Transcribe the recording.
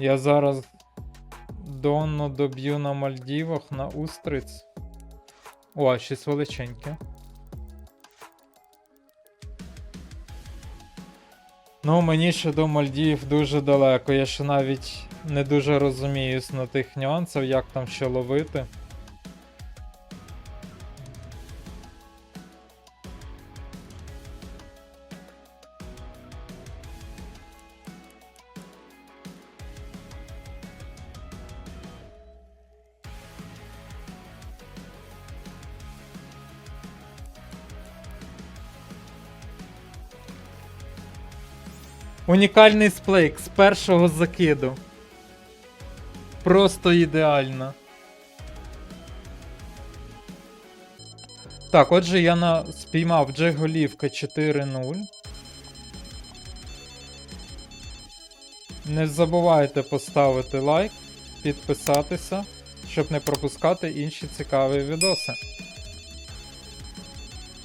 Я зараз Донну доб'ю на Мальдівах на устриць. О, а щось величеньке. Ну, мені ще до Мальдів дуже далеко. Я ще навіть не дуже розуміюсь на тих нюансах, як там ще ловити. Унікальний сплейк з першого закиду. Просто ідеально. Так, отже, я на... спіймав Джеголівка 4-0. Не забувайте поставити лайк, підписатися, щоб не пропускати інші цікаві відоси.